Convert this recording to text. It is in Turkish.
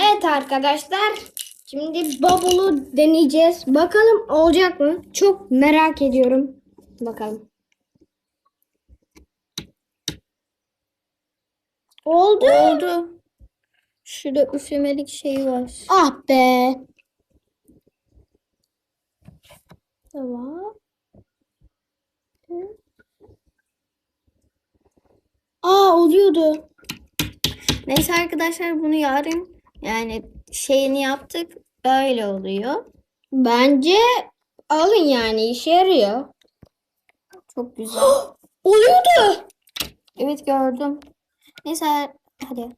Evet arkadaşlar. Şimdi bubble'u deneyeceğiz. Bakalım olacak mı? Çok merak ediyorum. Bakalım. Oldu. Oldu. Şurada üflemelik şey var. Ah be. Tamam. Aa oluyordu. Neyse arkadaşlar bunu yarın yani şeyini yaptık. Böyle oluyor. Bence alın yani işe yarıyor. Çok güzel. Oluyordu. Evet gördüm. Neyse hadi.